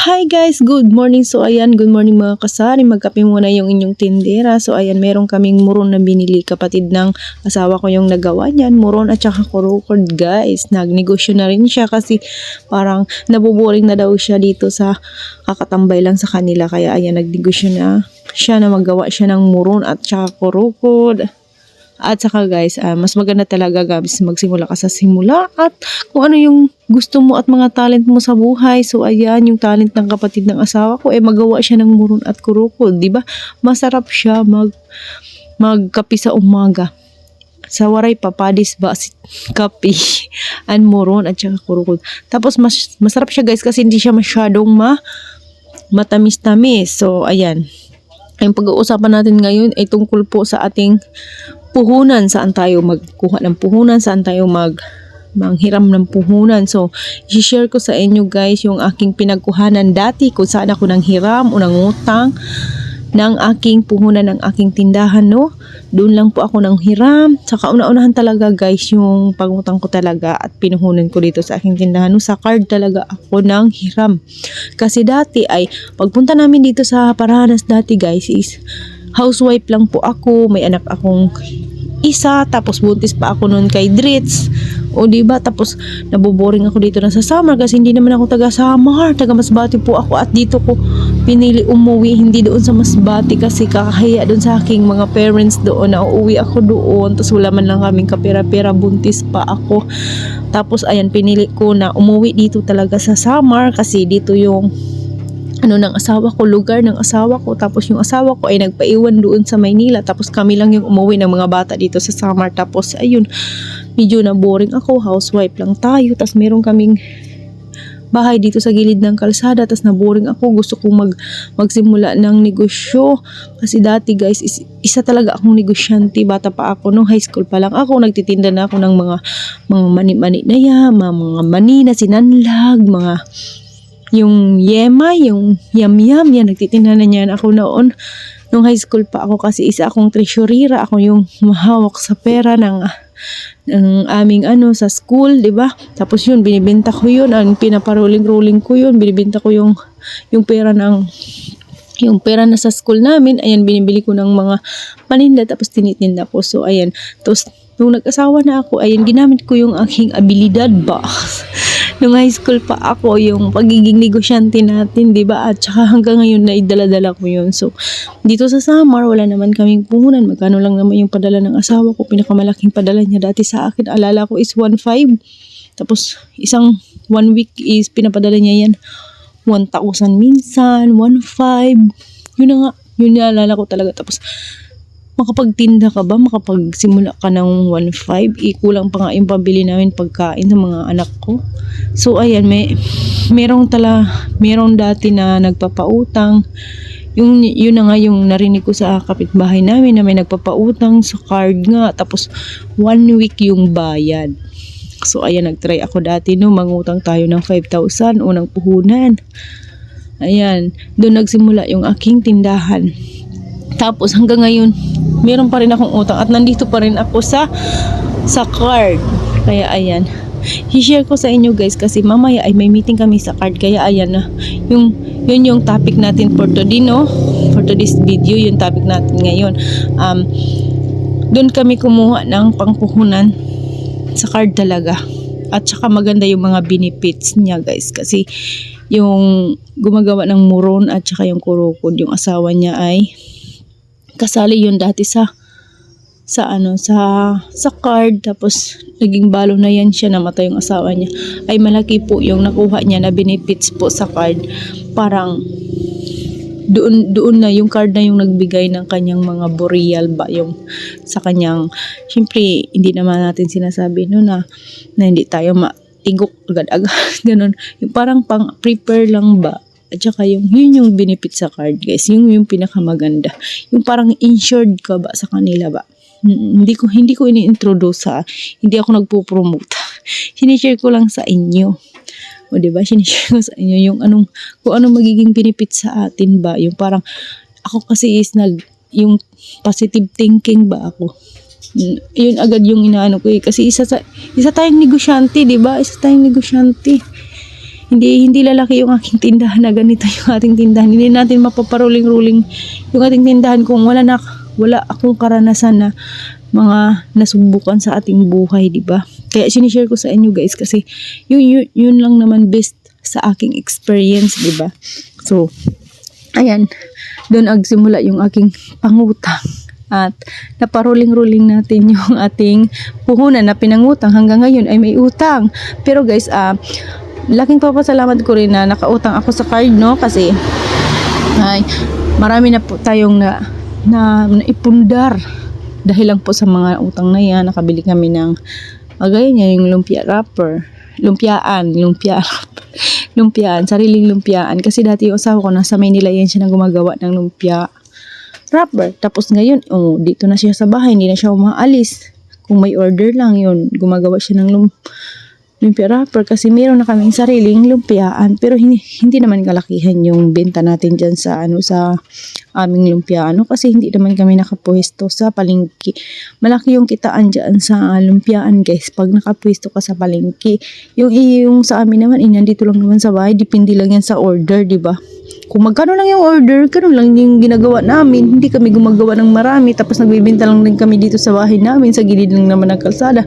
Hi guys, good morning. So ayan, good morning mga kasari. Magkape muna yung inyong tindera. So ayan, meron kaming muron na binili. Kapatid ng asawa ko yung nagawa niyan. Muron at saka kurukod guys. Nagnegosyo na rin siya kasi parang nabuboring na daw siya dito sa kakatambay lang sa kanila. Kaya ayan, nagnegosyo na siya na magawa siya ng muron at saka kurukod. At saka guys, ah, mas maganda talaga guys magsimula ka sa simula at kung ano yung gusto mo at mga talent mo sa buhay. So ayan, yung talent ng kapatid ng asawa ko, eh magawa siya ng muron at kurukod, di ba? Masarap siya mag magkapi sa umaga. Sa waray papadis ba si kapi and muron at saka kurukod. Tapos mas masarap siya guys kasi hindi siya masyadong ma matamis-tamis. So ayan. Ang pag-uusapan natin ngayon ay tungkol po sa ating puhunan, saan tayo magkuha ng puhunan, saan tayo mag manghiram ng puhunan. So, i-share ko sa inyo guys yung aking pinagkuhanan dati kung saan ako nang hiram o nangutang ng aking puhunan ng aking tindahan, no? Doon lang po ako nang hiram. Saka una-unahan talaga guys yung pangutang ko talaga at pinuhunan ko dito sa aking tindahan. No? Sa card talaga ako nang hiram. Kasi dati ay pagpunta namin dito sa Paranas dati guys is housewife lang po ako. May anak akong isa tapos buntis pa ako noon kay Dritz. O di ba tapos naboboring ako dito na sa summer kasi hindi naman ako taga summer, taga Masbate po ako at dito ko pinili umuwi hindi doon sa Masbate kasi kakahiya doon sa aking mga parents doon na uuwi ako doon tapos wala man lang kaming kapera-pera buntis pa ako. Tapos ayan pinili ko na umuwi dito talaga sa summer kasi dito yung ano ng asawa ko, lugar ng asawa ko. Tapos yung asawa ko ay nagpaiwan doon sa Maynila. Tapos kami lang yung umuwi ng mga bata dito sa summer. Tapos ayun, medyo na boring ako. Housewife lang tayo. Tapos meron kaming bahay dito sa gilid ng kalsada. Tapos na boring ako. Gusto kong mag, magsimula ng negosyo. Kasi dati guys, is, isa talaga akong negosyante. Bata pa ako. No high school pa lang ako. Nagtitinda na ako ng mga mga mani-mani na yan. Mga, mga mani na sinanlag. Mga yung yema, yung yam-yam, yan, nagtitinda na niyan ako noon. Nung high school pa ako kasi isa akong treasurera, ako yung mahawak sa pera ng ng aming ano sa school, 'di ba? Tapos yun binibenta ko yun, ang pinaparuling-ruling ko yun, binibenta ko yung yung pera ng yung pera na sa school namin, ayan, binibili ko ng mga paninda, tapos tinitinda ko. So, ayan. Tapos, nung nag-asawa na ako, ayan, ginamit ko yung aking abilidad ba? Nung high school pa ako, yung pagiging negosyante natin, di ba? At saka hanggang ngayon na idala-dala ko yun. So, dito sa summer, wala naman kaming puhunan. Magkano lang naman yung padala ng asawa ko. Pinakamalaking padala niya dati sa akin, alala ko is 1.5. Tapos, isang one week is pinapadala niya yan 1,000 minsan, 1,500. Yun na nga, yun naalala ko talaga. Tapos, makapagtinda ka ba? Makapagsimula ka ng 1.5? Ikulang pa nga yung pabili namin pagkain sa mga anak ko. So, ayan, may, merong tala, merong dati na nagpapautang. Yung, yun na nga yung narinig ko sa kapitbahay namin na may nagpapautang sa card nga. Tapos, one week yung bayad. So, ayan, nagtry ako dati no, mangutang tayo ng 5,000, unang puhunan. Ayan, doon nagsimula yung aking tindahan. Tapos hanggang ngayon, meron pa rin akong utang at nandito pa rin ako sa sa card. Kaya ayan, i-share ko sa inyo guys kasi mamaya ay may meeting kami sa card. Kaya ayan na, yung, yun yung topic natin for today, no? For today's video, yung topic natin ngayon. Um, doon kami kumuha ng pangpuhunan sa card talaga. At saka maganda yung mga benefits niya guys kasi yung gumagawa ng muron at saka yung kurukod yung asawa niya ay kasali yun dati sa sa ano sa sa card. Tapos naging balo na yan siya namatay yung asawa niya. Ay malaki po yung nakuha niya na benefits po sa card. Parang doon doon na yung card na yung nagbigay ng kanyang mga burial ba yung sa kanyang syempre hindi naman natin sinasabi no na na hindi tayo matigok agad-agad ganun. Yung parang pang prepare lang ba at saka yung, yun yung benefit sa card guys. Yung yung pinakamaganda. Yung parang insured ka ba sa kanila ba? Hindi ko hindi ko ini-introduce sa hindi ako nagpo-promote. Sinishare ko lang sa inyo. O ba? Sinishare ko sa inyo yung anong kung anong magiging benefit sa atin ba? Yung parang ako kasi is nag yung positive thinking ba ako? Mm, Yun agad yung inaano ko eh. Kasi isa sa isa tayong negosyante, di ba? Isa tayong negosyante hindi hindi lalaki yung aking tindahan na ganito yung ating tindahan. Hindi natin mapaparuling-ruling yung ating tindahan kung wala na wala akong karanasan na mga nasubukan sa ating buhay, di ba? Kaya sinishare ko sa inyo guys kasi yun, yun, yun lang naman best sa aking experience, di ba? So, ayan, doon agsimula yung aking pangutang. At naparuling-ruling natin yung ating puhunan na pinangutang hanggang ngayon ay may utang. Pero guys, ah laking papasalamat ko rin na nakautang ako sa card, no? Kasi ay marami na po tayong na, na naipundar dahil lang po sa mga utang na yan. Nakabili kami ng agay niya yung lumpia wrapper. Lumpiaan lumpia lumpiaan sariling lumpiaan. Kasi dati yung asawa ko nasa Maynila yan siya na gumagawa ng lumpia wrapper. Tapos ngayon oh, dito na siya sa bahay hindi na siya umaalis. Kung may order lang yun gumagawa siya ng lum lumpia wrapper kasi meron na kaming sariling lumpiaan pero hindi, hindi naman kalakihan yung benta natin dyan sa ano sa aming lumpiano kasi hindi naman kami nakapwesto sa palengke. Malaki yung kitaan dyan sa lumpiaan guys pag nakapwesto ka sa palengke. Yung, yung sa amin naman, eh, nandito lang naman sa bahay, depende lang yan sa order, di ba? Kung magkano lang yung order, ganun lang yung ginagawa namin. Hindi kami gumagawa ng marami tapos nagbibenta lang din kami dito sa bahay namin sa gilid lang naman ng kalsada.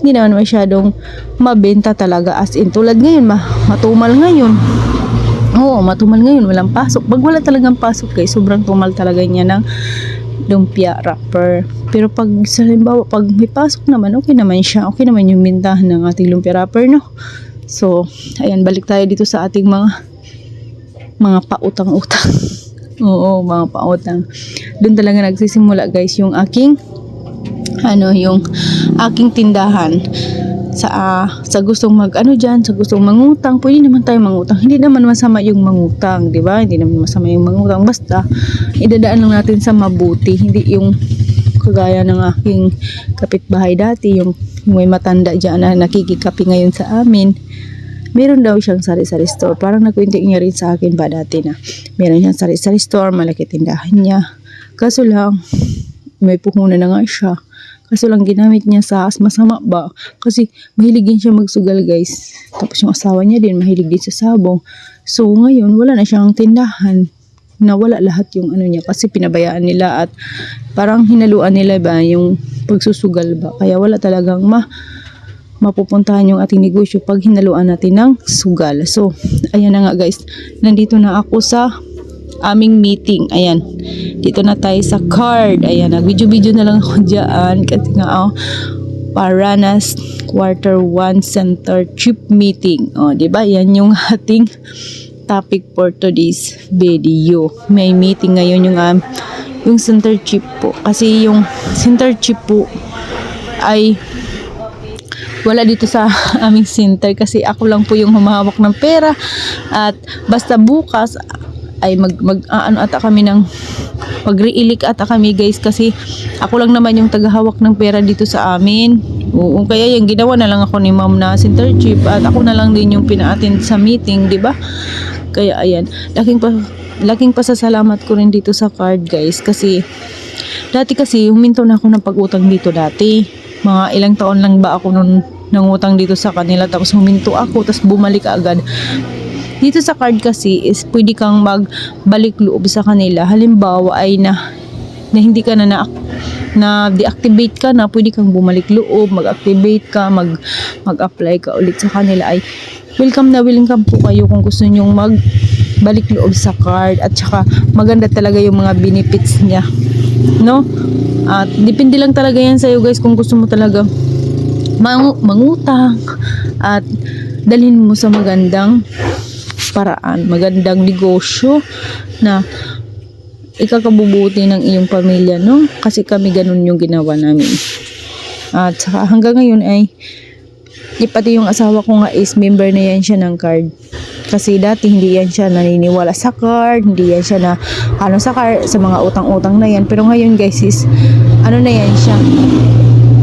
Hindi naman masyadong mabenta talaga as in. Tulad ngayon, ma matumal ngayon. Oo, matumal ngayon, walang pasok. Pag wala talagang pasok guys, sobrang tumal talaga niya ng lumpia wrapper. Pero pag sa halimbawa, pag may pasok naman, okay naman siya. Okay naman yung bintahan ng ating lumpia wrapper, no? So, ayan, balik tayo dito sa ating mga mga pautang-utang. Oo, mga pautang. Doon talaga nagsisimula guys yung aking ano yung aking tindahan sa ah, sa gustong mag ano diyan sa gustong mangutang. Pwede naman tayo mangutang. Hindi naman masama yung mangutang di ba? Hindi naman masama yung mangutang. Basta idadaan lang natin sa mabuti. Hindi yung kagaya ng aking kapitbahay dati yung, may matanda diyan na nakikikapi ngayon sa amin. Meron daw siyang sari-sari store. Parang nakwento niya rin sa akin ba dati na meron siyang sari-sari store malaki tindahan niya. Kaso lang may puhunan na nga siya Kaso lang ginamit niya sa as masama ba? Kasi mahilig din siya magsugal guys. Tapos yung asawa niya din mahilig din sa sabong. So ngayon wala na siyang tindahan. Nawala lahat yung ano niya kasi pinabayaan nila at parang hinaluan nila ba yung pagsusugal ba. Kaya wala talagang ma mapupuntahan yung ating negosyo pag hinaluan natin ng sugal. So, ayan na nga guys. Nandito na ako sa aming meeting. Ayan. Dito na tayo sa card. Ayan. Nag-video-video na lang ako dyan. Kasi nga, oh, Paranas Quarter 1 Center Chip Meeting. O, di ba? Yan yung ating topic for today's video. May meeting ngayon yung um, yung center chip po. Kasi yung center chip po ay wala dito sa aming center kasi ako lang po yung humahawak ng pera at basta bukas ay mag, mag ano ata kami ng magre-ilik ata kami guys kasi ako lang naman yung tagahawak ng pera dito sa amin. Oo, kaya yung ginawa na lang ako ni ma'am na center chief at ako na lang din yung pina-attend sa meeting, di ba? Kaya ayan, laking pa laking pasasalamat ko rin dito sa card guys kasi dati kasi huminto na ako ng pag-utang dito dati. Mga ilang taon lang ba ako nun nangutang dito sa kanila tapos huminto ako tapos bumalik agad. Dito sa card kasi is pwede kang magbalik loob sa kanila. Halimbawa ay na, na hindi ka na, na na deactivate ka na, pwede kang bumalik loob, mag-activate ka, mag, mag-apply ka ulit sa kanila. Ay welcome na welcome po kayo kung gusto nyong mag balik loob sa card. At saka maganda talaga yung mga benefits niya. No? At depende lang talaga yan sa'yo guys kung gusto mo talaga mang- mangutang at dalhin mo sa magandang paraan, magandang negosyo na ikakabubuti ng iyong pamilya, no? Kasi kami ganun yung ginawa namin. At saka hanggang ngayon ay di pati yung asawa ko nga is member na yan siya ng card. Kasi dati hindi yan siya naniniwala sa card, hindi yan siya na ano sa card, sa mga utang-utang na yan. Pero ngayon guys is ano na yan siya,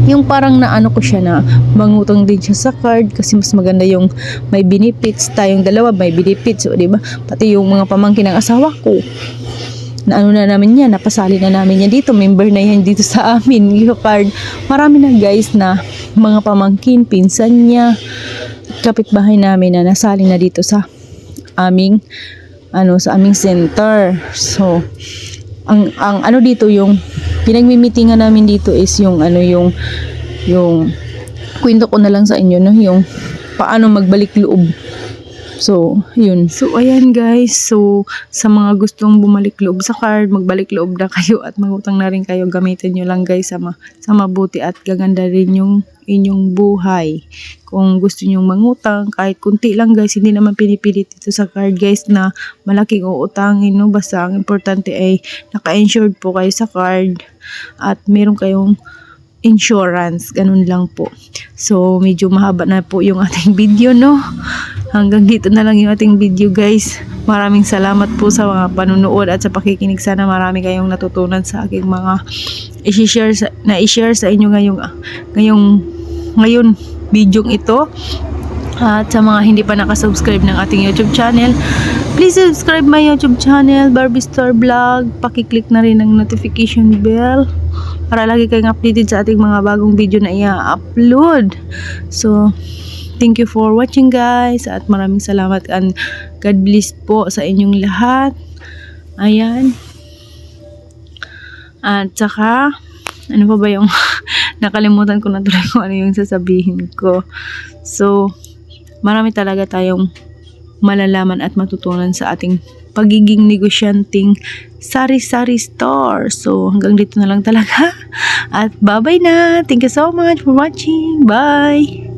yung parang naano ko siya na mangutang din siya sa card kasi mas maganda yung may benefits tayong dalawa may benefits o di ba? Pati yung mga pamangkin ng asawa ko. Na ano na namin yan napasali na namin yan dito member na yan dito sa amin yung card marami na guys na mga pamangkin pinsan niya kapitbahay namin na nasali na dito sa aming ano sa aming center. So ang ang ano dito yung pinagmimitingan namin dito is yung ano yung yung kwento ko na lang sa inyo no yung paano magbalik loob So, yun. So, ayan guys. So, sa mga gustong bumalik loob sa card, magbalik loob na kayo at magutang na rin kayo, gamitin nyo lang guys sa, ma- sa mabuti at gaganda rin yung inyong buhay. Kung gusto nyo mangutang, kahit kunti lang guys, hindi naman pinipilit ito sa card guys na malaking uutangin, no? Basta ang importante ay naka-insured po kayo sa card at meron kayong insurance, ganun lang po. So, medyo mahaba na po yung ating video, no? Hanggang dito na lang yung ating video, guys. Maraming salamat po sa mga panunood at sa pakikinig. Sana marami kayong natutunan sa aking mga i-share na i-share sa inyo ngayong, ngayong, ngayon video ito. At sa mga hindi pa nakasubscribe ng ating YouTube channel, please subscribe my YouTube channel, Barbie Star Vlog. Pakiclick na rin ang notification bell para lagi kayong updated sa ating mga bagong video na i-upload. So, thank you for watching guys at maraming salamat and God bless po sa inyong lahat. Ayan. At saka, ano pa ba yung nakalimutan ko na tuloy kung ano yung sasabihin ko. So, marami talaga tayong malalaman at matutunan sa ating pagiging negosyanting sari-sari store. So, hanggang dito na lang talaga. At bye-bye na. Thank you so much for watching. Bye!